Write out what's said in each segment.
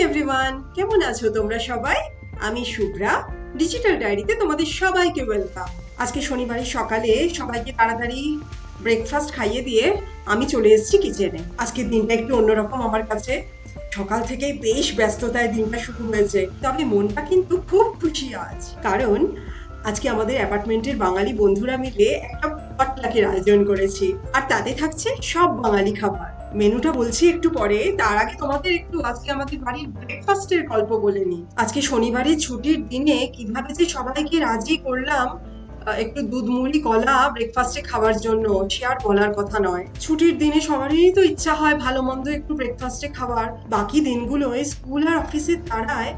Everyone কেমন আছো তোমরা সবাই? আমি শুভ্রা ডিজিটাল ডায়েরিতে তোমাদের সবাইকে ওয়েলকাম আজকে শনিবারের সকালে সবাইকে তাড়াতাড়ি ব্রেকফাস্ট খাইয়ে দিয়ে আমি চলে এসেছি কিচেনে আজকের দিনটা একটু অন্যরকম আমার কাছে। সকাল থেকেই বেশ ব্যস্ততায় দিনটা শুরু হয়েছে। তবে মনটা কিন্তু খুব খুশি আজ। কারণ আজকে আমাদের অ্যাপার্টমেন্টের বাঙালি বন্ধুরা মিলে একটা পটলাকের আয়োজন করেছি। আর তাতে থাকছে সব বাঙালি খাবার। মেনুটা বলছি একটু পরে, তার আগে তোমাদের একটু আজকে আমাদের বাড়ির ব্রেকফাস্টের গল্প বলে নি আজকে শনিবারের ছুটির দিনে কীভাবে যে সবাইকে রাজি করলাম একটু দুধ, মুড়ি, কলা ব্রেকফাস্টে খাওয়ার জন্য, সে আর বলার কথা নয়। ছুটির দিনে সবারই তো ইচ্ছা হয় ভালো মন্দ একটু ব্রেকফাস্টে খাওয়ার। বাকি দিনগুলোয় স্কুল আর অফিসের তারায়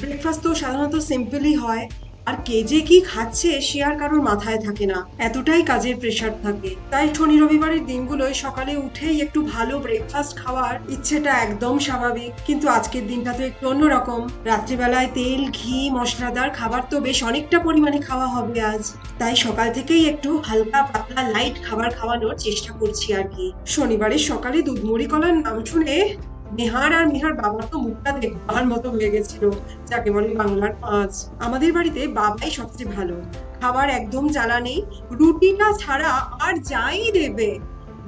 ব্রেকফাস্ট তো সাধারণত সিম্পলই হয়। আর কে যে কি খাচ্ছে সে আর কারোর মাথায় থাকে না। এতটাই কাজের প্রেশার থাকে। তাই শনি রবিবারের দিনগুলোয় সকালে উঠেই একটু ভালো ব্রেকফাস্ট খাওয়ার ইচ্ছেটা একদম স্বাভাবিক। কিন্তু আজকের দিনটা তো একটু অন্যরকম। রাত্রিবেলায় তেল, ঘি, মশলাদার খাবার তো বেশ অনেকটা পরিমাণে খাওয়া হবে আজ। তাই সকাল থেকেই একটু হালকা পাতলা লাইট খাবার খাওয়ানোর চেষ্টা করছি আর কি। শনিবারের সকালে দুধ মুড়ি কলার নাম শুনে নেহার আর মেহার বাবার তো মুখটা দেখবার মতো হয়ে গেছিল। যাকে বলে বাংলার পাঁচ। আমাদের বাড়িতে বাবাই সবচেয়ে ভালো। খাবার একদম জ্বালা নেই। রুটিটা ছাড়া আর যাই দেবে।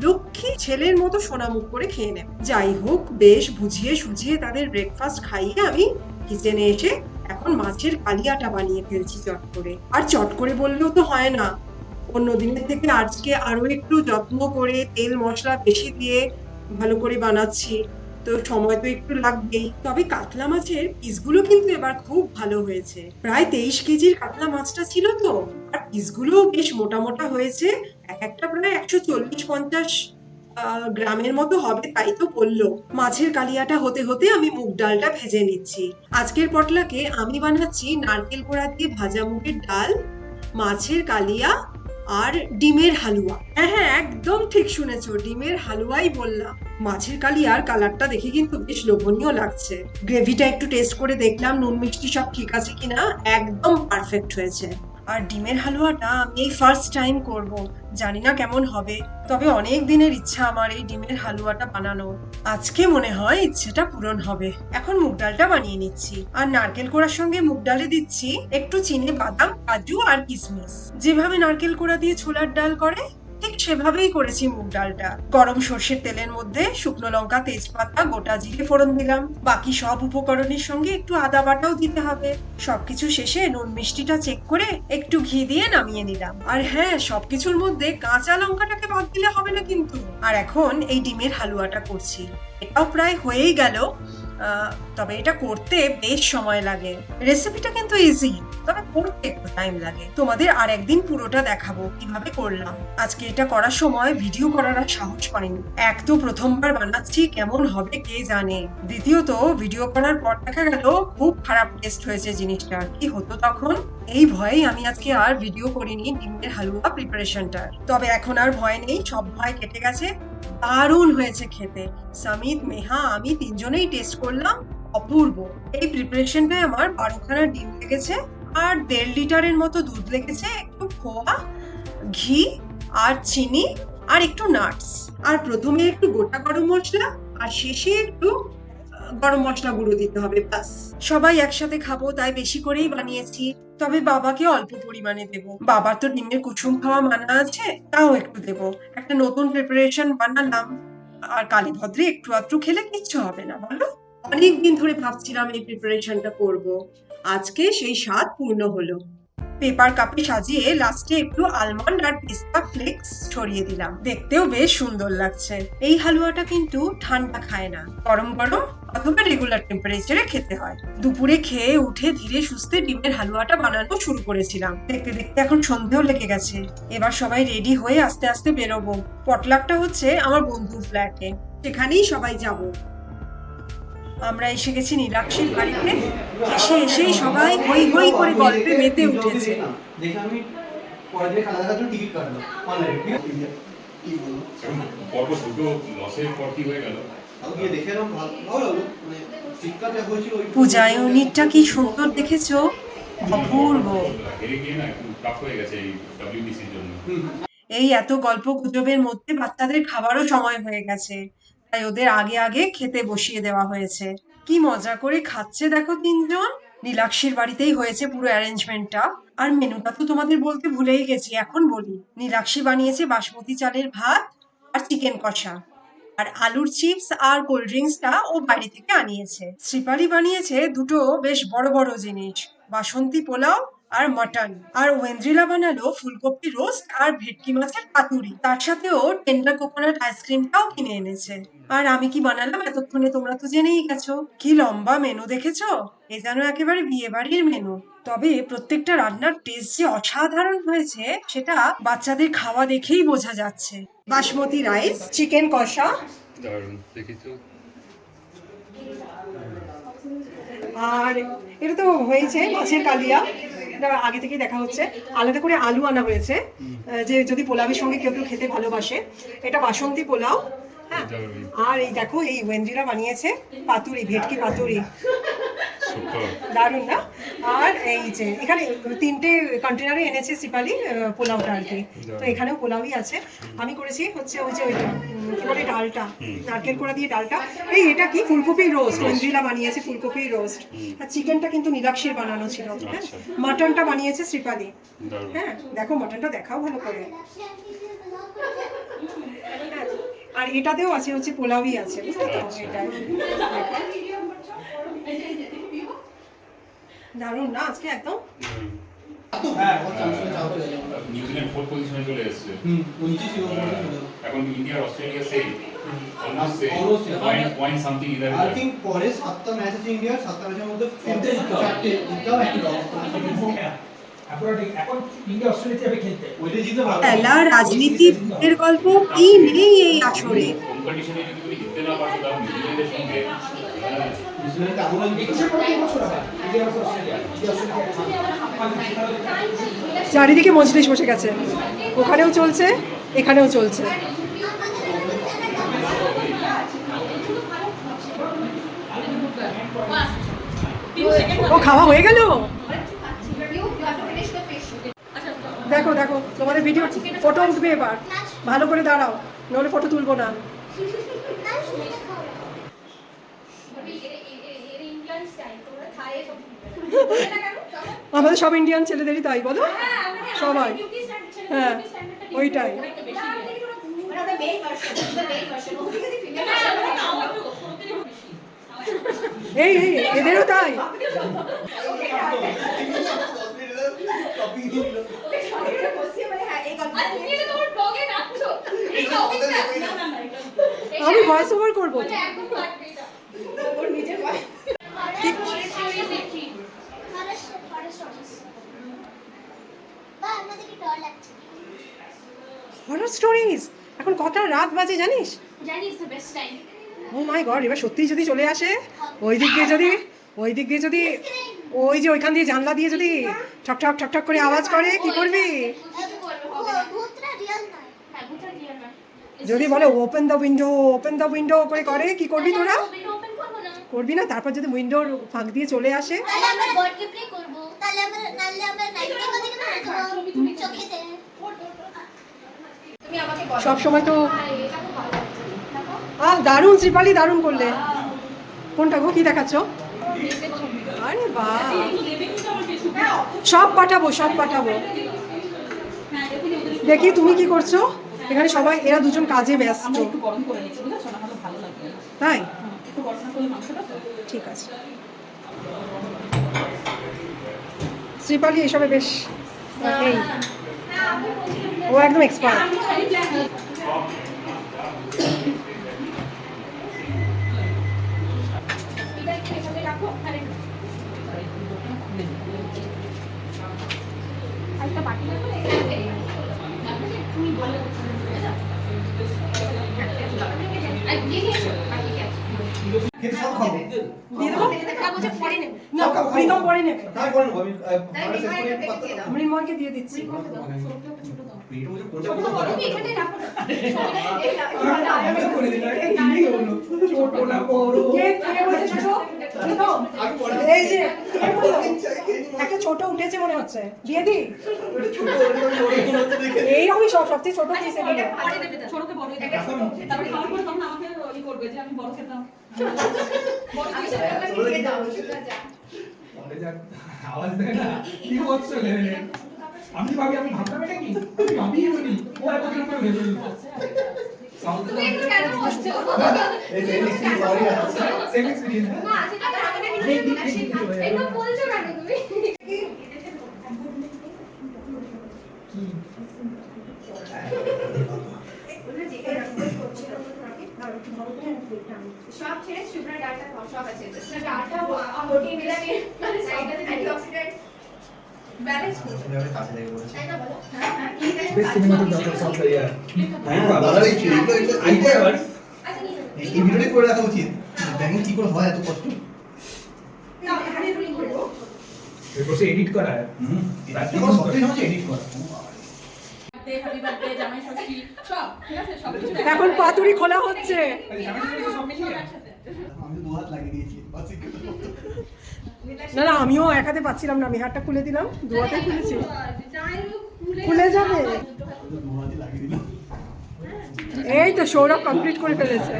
লক্ষ্মী ছেলের মতো সোনামুখ করে খেয়ে নেবে। যাই হোক, বেশ বুঝিয়ে সুঝিয়ে তাদের ব্রেকফাস্ট খাইয়ে আমি কিচেনে এসে এখন মাছের কালিয়াটা বানিয়ে ফেলছি চট করে। আর চট করে বললেও তো হয় না। অন্য দিনের থেকে আজকে আরও একটু যত্ন করে তেল মশলা বেশি দিয়ে ভালো করে বানাচ্ছি। তো সময় তো একটু লাগবেই। তবে কাতলা মাছের পিসগুলো কিন্তু এবার খুব ভালো হয়েছে। প্রায় তেইশ কেজির কাতলা মাছটা ছিল তো, আর পিসগুলো বেশ মোটা মোটা হয়েছে। এক একটা প্রায় একশো চল্লিশ পঞ্চাশ গ্রামের মতো হবে তাই তো বলল। মাছের কালিয়াটা হতে হতে আমি মুগ ডালটা ভেজে নিচ্ছি। আজকের পটলাকে আমি বানাচ্ছি নারকেল কোড়া দিয়ে ভাজা মুগের ডাল, মাছের কালিয়া আর ডিমের হালুয়া। হ্যাঁ হ্যাঁ একদম ঠিক শুনেছো, ডিমের হালুয়াই বললাম। মাছের কালি আর কালারটা দেখে কিন্তু বেশ লোভনীয় লাগছে। গ্রেভিটা একটু টেস্ট করে দেখলাম, নুন মিষ্টি সব ঠিক আছে কিনা, একদম পারফেক্ট হয়েছে। আর ডিমের হালুয়াটা আমি এই ফার্স্ট টাইম করব। জানি না কেমন হবে, তবে অনেক দিনের ইচ্ছা আমার এই ডিমের হালুয়াটা বানানো। আজকে মনে হয় ইচ্ছেটা পূরণ হবে। এখন মুগ ডালটা বানিয়ে নিচ্ছি। আর নারকেল কোড়ার সঙ্গে মুগ ডালে দিচ্ছি একটু চিনি, বাদাম, কাজু আর কিশমিশ যেভাবে নারকেল কোড়া দিয়ে ছোলার ডাল করে সেভাবেই করেছি মুগ ডালটা। গরম সর্ষের তেলের মধ্যে শুকনো লঙ্কা, তেজপাতা, গোটা জিরে ফোড়ন দিলাম। বাকি সব উপকরণের সঙ্গে একটু আদা বাটাও দিতে হবে। সবকিছু শেষে নুন মিষ্টিটা চেক করে একটু ঘি দিয়ে নামিয়ে নিলাম। আর হ্যাঁ সবকিছুর মধ্যে কাঁচা লঙ্কাটাকে বাদ দিলে হবে না কিন্তু। আর এখন এই ডিমের হালুয়াটা করছি। এটাও প্রায় হয়েই গেল। তবে এটা করতে বেশ সময় লাগে। রেসিপিটা কিন্তু ইজি তবে করতে একটু টাইম লাগে। তোমাদের আর একদিন পুরোটা দেখাবো কীভাবে করলাম। আজকে এটা করার সময় ভিডিও করার আর সাহস পাইনি এক তো প্রথমবার বানাচ্ছি, কেমন হবে কে জানে। দ্বিতীয়ত ভিডিও করার পর দেখা গেল খুব খারাপ টেস্ট হয়েছে জিনিসটার কি হতো তখন? এই ভয়েই আমি আজকে আর ভিডিও করিনি ডিমের হালুয়া প্রিপারেশনটার তবে এখন আর ভয় নেই, সব ভয় কেটে গেছে। দারুণ হয়েছে খেতে। সামিত, মেহা, আমি তিনজনেই টেস্ট করলাম অপূর্ব। এই প্রিপারেশনটায় আমার বারোখানা ডিম লেগেছে আর দেড় লিটারের মতো দুধ লেগেছে, একটু খোয়া, ঘি আর চিনি আর একটু নাটস আর প্রথমে একটু গোটা গরম মশলা আর শেষে একটু গরম মশলা গুঁড়ো দিতে হবে বাস সবাই একসাথে খাব, তাই বেশি করেই বানিয়েছি। তবে বাবাকে অল্প পরিমাণে দেব। বাবার তো ডিমের কুসুম খাওয়া মানা আছে, তাও একটু দেব। একটা নতুন প্রিপারেশন বানালাম। আর কালী ভদ্রে একটু আধটু খেলে কিচ্ছু হবে না, বলো? অনেকদিন ধরে ভাবছিলাম এই প্রিপারেশনটা করব। আজকে সেই স্বাদ পূর্ণ হলো। পেপার কাপে সাজিয়ে লাস্টে একটু আলমন্ড আর পিস্তা ফ্লেক্স ছড়িয়ে দিলাম। দেখতেও বেশ সুন্দর লাগছে। এই হালুয়াটা কিন্তু ঠান্ডা খায় না। গরম গরম অথবা রেগুলার টেম্পারেচারে খেতে হয়। দুপুরে খেয়ে উঠে ধীরে সুস্থে ডিমের হালুয়াটা বানানো শুরু করেছিলাম। দেখতে দেখতে এখন সন্ধেও লেগে গেছে। এবার সবাই রেডি হয়ে আস্তে আস্তে বেরোবো। পটলাকটা হচ্ছে আমার বন্ধুর ফ্ল্যাটে সেখানেই সবাই যাব। আমরা এসে গেছি নীলাক্ষীর বাড়িতে। এসে এসেই সবাই হই হই করে গল্পে মেতে উঠেছে। পূজা ইউনিটটা কি সুন্দর দেখেছ? অপূর্ব। এই এত গল্প গুজবের মধ্যে বাচ্চাদের খাবারও সময় হয়ে গেছে। তাই ওদের আগে আগে খেতে বসিয়ে দেওয়া হয়েছে। কি মজা করে খাচ্ছে দেখো তিনজন। নীলাক্ষীর বাড়িতেই হয়েছে পুরো অ্যারেঞ্জমেন্টটা। আর মেনুটা তো তোমাদের বলতে ভুলেই গেছি, এখন বলি। নীলাক্ষী বানিয়েছে বাসমতি চালের ভাত আর চিকেন কষা। আর আলুর চিপস আর কোল্ড ড্রিঙ্কসটা ও বাড়ি থেকে আনিয়েছে। শ্রীপালি বানিয়েছে দুটো বেশ বড় বড় জিনিস। বাসন্তী পোলাও আর মটন আর ওয়েন্দ্রিলা বানালো ফুলকপি রোস্ট আর ভেটকি মাছের পাতুরি। তার সাথেও টেন্ডার কোকোনাট আইসক্রিমটাও কিনে এনেছে। আর আমি কি বানালাম এতক্ষণে তোমরা তো জেনেই গেছো। কি লম্বা মেনু দেখেছ? এ যেন একেবারে বিয়ে বাড়ির মেনু তবে প্রত্যেকটা রান্নার টেস্ট যে অসাধারণ হয়েছে সেটা বাচ্চাদের খাওয়া দেখেই বোঝা যাচ্ছে। বাসমতি রাইস চিকেন কষা। দারুণ আর এটা তো হয়েছে মাছের কালিয়া। এটা আগে থেকেই দেখা হচ্ছে। আলাদা করে আলু আনা হয়েছে। যে যদি পোলাওয়ের সঙ্গে কেউ কেউ খেতে ভালোবাসে এটা বাসন্তী পোলাও হ্যাঁ? আর এই দেখো এই ওয়েন্দ্রিরা বানিয়েছে পাতুরি ভেটকি পাতুরি। দারুণ দারুণ না? আর এই যে এখানে তিনটে কন্টেনারে এনেছে সিপালি পোলাওটা আর কি। তো এখানেও পোলাওই আছে। আমি করেছি হচ্ছে ওই যে ওইটা কি বলে ডালটা? নারকেল কোড়া দিয়ে ডালটা। এই এটা কি? ফুলকপি রোস্ট ইন্দ্রিলা বানিয়েছে ফুলকপি রোস্ট আর চিকেনটা কিন্তু নীলাক্ষীর বানানো ছিল। হ্যাঁ? আচ্ছা। মাটনটা বানিয়েছে শ্রীপালি হ্যাঁ? দেখো মাটনটা দেখাও ভালো করে। হ্যাঁ, আর এটাতেও আছে হচ্ছে পোলাওই আছে। বুঝতে তো? আচ্ছা। এটা দারুণ না আজকে একদম? হ্যাঁ নিউজিল্যান্ড ফোর্থ পজিশনে চলে এসেছে। এখন ইন্ডিয়া অস্ট্রেলিয়া আই থিঙ্ক পরে সাতটা ম্যাচ আছে ইন্ডিয়ার সাতটা ম্যাচের মধ্যে চারটে জিততেও একই খেলা রাজনীতি এর গল্প কি নেই এই আসরে হ্যাঁ, চারিদিকে মজলিস বসে গেছে। ওখানেও চলছে এখানেও চলছে। ও খাওয়া হয়ে গেল? দেখো দেখো তোমাদের ভিডিও ফটো উঠবে এবার। ভালো করে দাঁড়াও নাহলে ফটো তুলবো না। আমাদের সব ইন্ডিয়ান ছেলেদেরই তাই বলো? সবাই। হ্যাঁ ওইটাই। এই এই এদেরও তাই। আমি ভয়েস ওভার করব। তো। হরর স্টোরিজ এখন কটা? রাত বাজে, জানিস? ও মাই গড এবার সত্যিই যদি চলে আসে, ওই দিক দিয়ে যদি, ওই দিক দিয়ে যদি, ওই যে ওইখান দিয়ে জানলা দিয়ে যদি ঠক ঠক ঠক ঠক করে আওয়াজ করে, কি করবি? যদি বলে open the window open the window করে করে, কি করবি তোরা? করবি না তারপর যদি উইন্ডোর ফাঁক দিয়ে চলে আসে। সব সময় তো আহ দারুণ শ্রীপালি দারুণ করলে। কোনটা গো কি দেখাচ্ছ? আরে বাহ। সব পাঠাবো সব পাঠাবো। দেখি তুমি কি করছ? এখানে সবাই এরা দুজন কাজে ব্যস্ত। আমরা করে মাংসটা ঠিক আছে। শ্রীপালি এসবে বেশ এই ও একদম এক্সপার্ট তুমি ভালো সব খাব দিয়ে দেবো নেব না প্রীতম নেবে তাই নেব আমি একটু। মৃন্ময়কে দিয়ে দিচ্ছি ছোট আমি। একটা উঠেছে মনে হচ্ছে দিয়ে দি মনে। এইরকমই সব সবচেয়ে ছোট এগুলো বড় তারপরে খাওয়ার পরে তখন আমাকে করবে যে আমি বড় খেতাম আমি ভাবি আমি ভাবলাম এটা কি আমি ভাবি বলি ও এত কীরকম করে ভেবে আছে সেম এক্সপেরিয়েন্স না সেটা তো আমাকে একটু একটু বলছো কেন তুমি সব ছেড়ে সুপার ডাটা সব আছে। ডাটা প্রোটিন ভিটামিন মানে সব অ্যান্টিঅক্সিডেন্ট ব্যালেন্স করছে কাছে লেগে পড়েছে তাই না বলো? বেশ সিনেমাটোগ্রাফার সব ইয়ার হ্যাঁ দাদা এই এগুলো এগুলো আইডিয়া এইটা আচ্ছা। এই করে রাখা উচিত। ব্যাংকিং কি করে হয় এত কষ্ট? না এখানে করব বসে এডিট করা। হুম সত্যি হচ্ছে এডিট করা। হ্যাপি বার্থডে জামাই ষষ্ঠী সব ঠিক আছে? সব কিছু এখন পাতুরি খোলা হচ্ছে। বাস না না আমিও একাতে পাচ্ছিলাম না আমি হাতটা খুলে দিলাম দু হাতে খুলেছি। খুলে খুলে যাবে। দিলাম। এই তো সৌরভ কমপ্লিট করে ফেলেছে।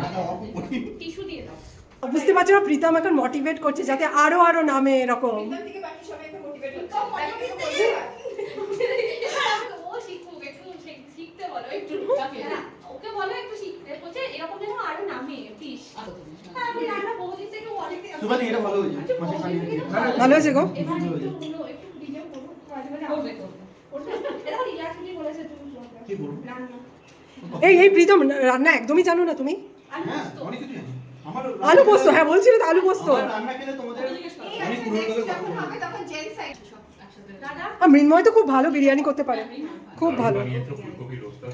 টিস্যু দিয়ে দাও। বুঝতে পারছি না প্রীতম এখন মোটিভেট করছে যাতে আরও আরও নামে এরকম এখান থেকে বাকি সবাই একটু মোটিভেট হচ্ছে তো motivate তাই করতে ও শিখুক একটু শিখ- শিখতে বলো একটু ওকে বলো একটু শিখতে। বলছে এরকম যেন আরও নামে জিনিস। হ্যাঁ আমি রান্না বহুদিন থেকে অনেকে সুবানি এটা ভালো হয়েছে। ভালো হয়েছে গো? এবার একটু একটু ডিজাইন করব মাঝে মাঝে করবে, করবে। করবে এটা রিল্যাক্সলি বলেছে তুমি কি বলব? এই এই প্রীতম রান্না একদমই জানো না তুমি? আলু হ্যাঁ পোস্ত। হ্যাঁ বলছিলে তো আলু পোস্ত। মৃন্ময় তো খুব ভালো বিরিয়ানি করতে পারে। খুব ভালো।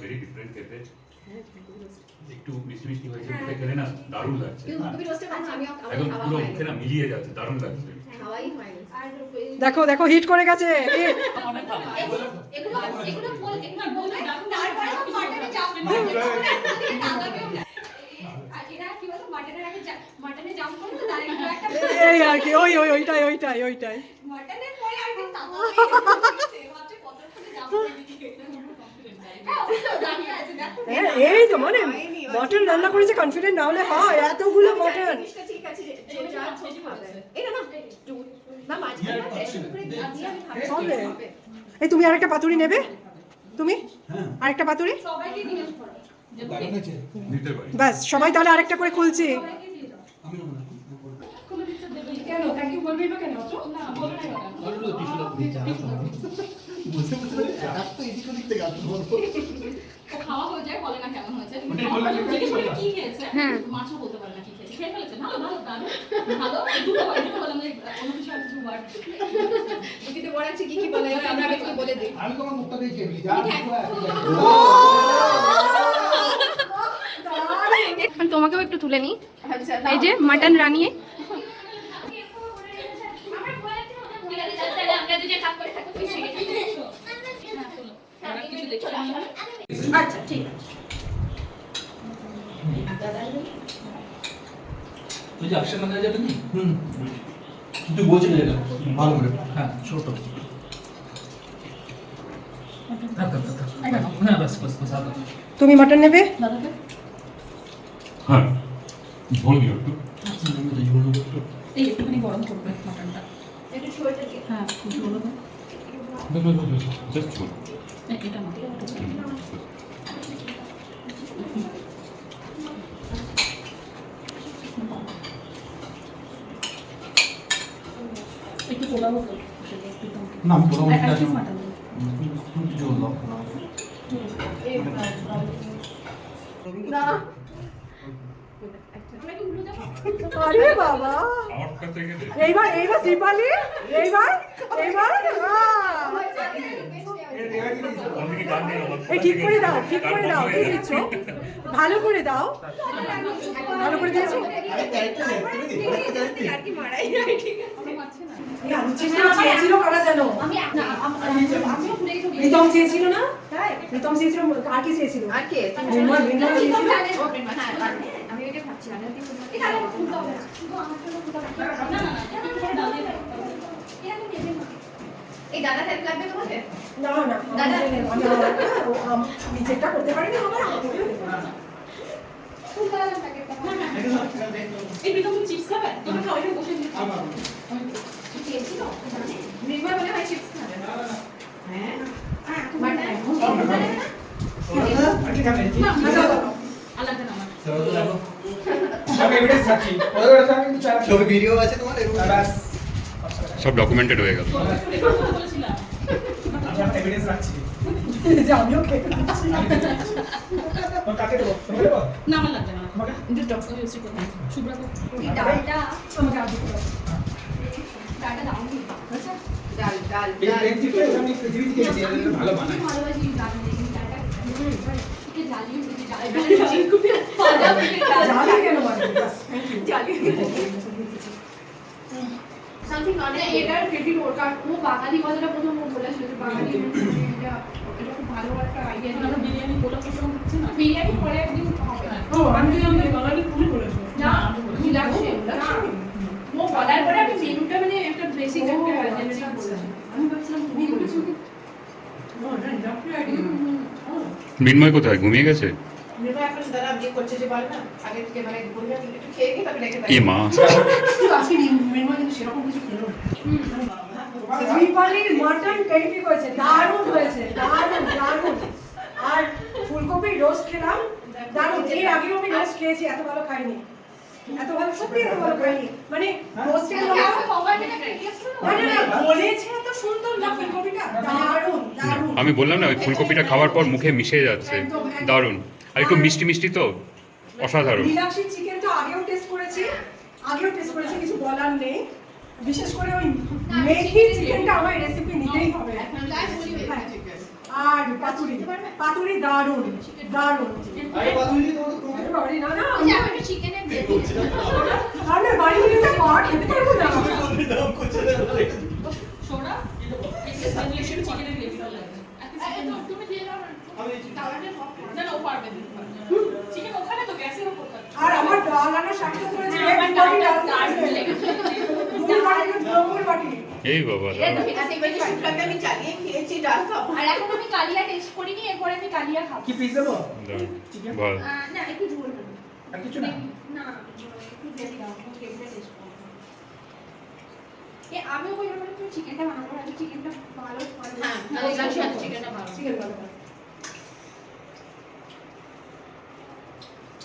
ভেরি ডিফারেন্ট খেতে একটু মিষ্টি মিষ্টি হয়েছে। মুখে খেলে না দারুণ লাগছে। আমার একদম পুরো মুখে না মিলিয়ে যাচ্ছে দারুণ লাগছে। দেখো দেখো হিট করে গেছে এই আর কি ওই ওই ওইটাই ওইটাই ওইটাই। হ্যাঁ এই তো মানে মটন রান্না করেছে কনফিডেন্ট না হলে হয় এতগুলো মটন। এই তুমি আরেকটা পাতুরি নেবে? তুমি? আরেকটা পাতুরি? সবাইকে জিজ্ঞেস করো দারুণ হয়েছে নিতে পারি ব্যাস সবাই তাহলে আরেকটা করে খুলছি কেন বলবি না। কেন আর তো এদিক ওদিক থেকে আসতে বলব ও খাওয়া হয়ে যায়, বলে না কেমন হয়েছে। তুমি ওটাই বললাম, জিজ্ঞেস ওটাই করলে বললাম। কি খেয়েছে? মাছও বলতে পারে না কি খেয়েছে। খেয়ে ফেলেছে। ভালো, ভালো, দারুণ। ভালো। দুটো দুটো বললাম অন্য কিছু আর কিছু word। যদি বলা আছে কি কি বলে আমরা আগে থেকে বলে দিই আমি তোমার মুখটা দেখে খেয়ে যা তোমাকেও একটু তুলে নিই এই যে মাটন রানিয়ে আমরা দুজন কাজ করে থাকব হ্যাঁ, চলো। আচ্ছা ঠিক আছে। যে যাবে নি? হুম এটা। ভালো করে। হ্যাঁ ছোট। তুমি মটন নেবে? হ্যাঁ ঝোল দিও একটু। এই একটুখানি গরম করবে মাটনটা। একটু শরীরটা হ্যাঁ, ঝোলও জাস্ট ঝোল। এই, এটা না, একটু পোলাও আমি। জল। দাও। আরে বাবা। এইবার এইবার দীপালি? এইবার এইবার? এই ঠিক করে দাও ঠিক করে দাও কি দিচ্ছ ভালো করে দাও। ভালো করে দিয়েছ? চেয়েছিল কারা জানো আমি না প্রীতম চেয়েছিল না? প্রীতম চেয়েছিল আর কি চেয়েছিল? আর আমি ওইটা ভাবছিলাম। এই দাদা হেল্প লাগবে না না আমি চেকটা করতে পারিনি আমার মনে হয় হ্যাঁ ছবি ভিডিও আছে তোমার সব ডকুমেন্টেড হয়ে গেল। আমি এখন এভিডেন্স রাখছি। যে আমিও খেতে পাচ্ছি তোমার কাকে দেবো? তোমাকে দেবো? না, আমার লাগবে না। তোমাকে? দুটো। কথা। শুভ্রা এই ডালটা আমাকে আগে করে ডালটা দাও নি ডাল ডাল ডাল। এই চিপস আমি পৃথিবী থেকে ভালো বানায়। ভালোবাসি ডাল ডালটা দিতে ডাল জ্বালা কেন thank you. সামথিং নট এটার ক্রেডিট ওর কারণ ও বাঙালি কথাটা প্রথম ও বলেছিল যে বাঙালি এটা এটা খুব ভালো একটা আইডিয়া আমরা বিরিয়ানি পোলা হচ্ছে না? বিরিয়ানি পরে একদিন হবে। ও আমি আমাদের বাঙালি তুমি বলেছ। না বিলাসী না। ও বলার পরে আমি মেনুটা মানে একটা বেসিক একটা জেনারেল আমি ভাবছিলাম তুমি বলেছ। মৃন্ময় কোথায়? ঘুমিয়ে গেছে? করছে মানে দারুণ হয়েছে দারুণ দারুণ। আর ফুলকপির রোস্ট খেলাম দারুণ। এর আগেও আমি রোস্ট খেয়েছি এত ভালো খাইনি। এত ভালো সত্যি এত ভালো খাইনি। মানে রোস্টের মানে না বলেছে এত সুন্দর না ফুলকপিটা? দারুণ দারুণ। আমি বললাম না ওই ফুলকপিটা খাওয়ার পর মুখে মিশে যাচ্ছে। দারুণ। আর একটু মিষ্টি মিষ্টি তো অসাধারণ। নীলাক্ষী চিকেন তো আগেও টেস্ট করেছি আগেও টেস্ট করেছি কিছু বলার নেই। বিশেষ করে ওই মেথি চিকেনটা আমার রেসিপি নিতেই হবে। হ্যাঁ। আর পাতুরি পাতুরি দারুণ দারুণ আরে না না আমি দেবো আমি বাড়ি গিয়ে তো পা খেতে পারব না। দাম করছে না। সোডা? একটা সাজেশন চিকেনের আর আমার ডাল করেছে এই বাবা আমি চালিয়ে খেয়েছি ডাল খাব। আর এখন আমি কালিয়া টেস্ট করিনি এরপরে আমি কালিয়া খাব। কি পিস দেবো? দারুণ। চিকেন ভালো আহ, না একটু ঝোল আর কিছু না? না একটু গ্রেভি দাও টেস্ট করব এ আমিও বললাম তুমি চিকেনটা বানাবো চিকেনটা ভালো হ্যাঁ চিকেনটা ভালো। চিকেন ভালো।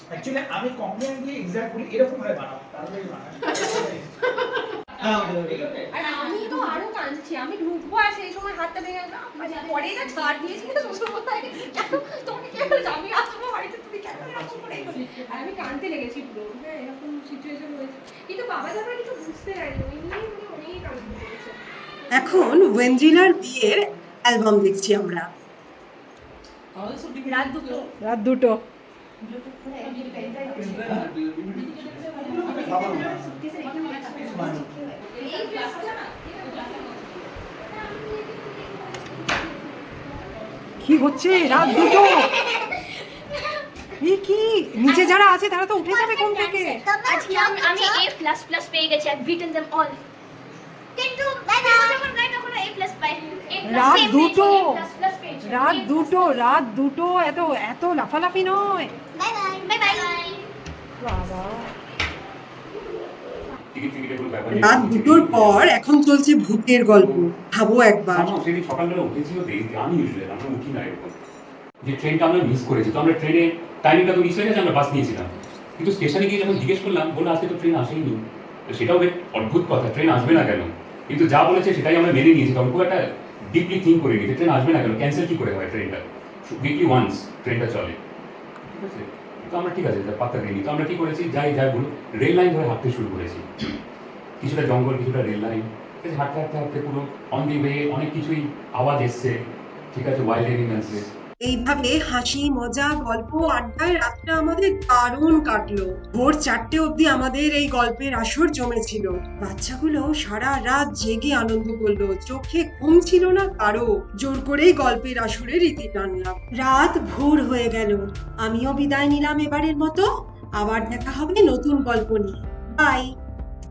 অ্যাকচুয়ালি আমি কমপ্লেন দিয়ে এক্সাক্ট এরকম ভাবে বানাও তাহলে বানাই হ্যাঁ ওটা ওটা আর আমি তো আরও কাঁদছি আমি ঢুকবো আর সেই সময় হাতটা ভেঙে মানে পরে না ছাড় দিয়েছি কিন্তু শ্বশুর কোথায় কেন? কে বলছো আমি আসব বাড়িতে? তুমি কেন এরকম করে আর আমি কাঁদতে লেগেছি পুরো হ্যাঁ এরকম সিচুয়েশন হয়েছে। কিন্তু বাবা তারপরে কিছু বুঝতে পারেনি ওই নিয়ে উনি অনেক কাঁদতে লেগেছে এখন ওয়েন্দ্রিলার বিয়ের অ্যালবাম দেখছি আমরা। রাত দুটো। রাত দুটো। কি হচ্ছে? রাত দুটো। এই কি? নিচে যারা আছে তারা তো উঠে যাবে কোন থেকে। আজকে আমি A প্লাস প্লাস পেয়ে গেছি আই বিটেন देम অল কিন্তু যখন গাই তখন A প্লাস পাই। রাত দুটো। প্লাস প্লাস রাত দুটো রাত দুটো এত এত লাফালাফি নয়। বাবা। রাত দুটোর পর এখন চলছে ভূতের গল্প। ভাবো একবার। সকালবেলা উঠেছিল দেখি আমি আমরা উঠি না এরকম। যে ট্রেনটা আমরা মিস করেছি তো আমরা ট্রেনে টাইমিংটা তো মিস হয়ে গেছে আমরা বাস নিয়েছিলাম। কিন্তু স্টেশনে গিয়ে যখন জিজ্ঞেস করলাম বলল আজকে তো ট্রেন আসেনি তো সেটাও বেশ অদ্ভুত কথা ট্রেন আসবে না কেন? কিন্তু যা বলেছে সেটাই আমরা মেনে নিয়েছি তখন খুব একটা ডিপলি থিঙ্ক করে গেছে। ট্রেন আসবে না কেন? ক্যান্সেল কী করে হয় ট্রেনটা উইকলি ওয়ান্স ট্রেনটা চলে। ঠিক আছে? তো আমরা ঠিক আছে, পাত্তা দিইনি। তো আমরা কি করেছি? যাই যাই বলুন রেল লাইন ধরে হাঁটতে শুরু করেছি। কিছুটা জঙ্গল, কিছুটা রেল লাইন ঠিক আছে? হাঁটতে হাঁটতে হাঁটতে পুরো অন দি ওয়ে অনেক কিছুই আওয়াজ এসছে। ঠিক আছে? ওয়াইল্ড এনিমেলসের এইভাবে হাসি, মজা, গল্প, আড্ডায় রাতটা আমাদের দারুণ কাটলো। ভোর চারটে অবধি আমাদের এই গল্পের আসর জমেছিল। বাচ্চাগুলো সারা রাত জেগে আনন্দ করল। চোখে ঘুম ছিল না কারও। জোর করেই গল্পের আসরে রীতি টানলাম। রাত ভোর হয়ে গেল। আমিও বিদায় নিলাম এবারের মতো। আবার দেখা হবে নতুন গল্প নিয়ে। বাই।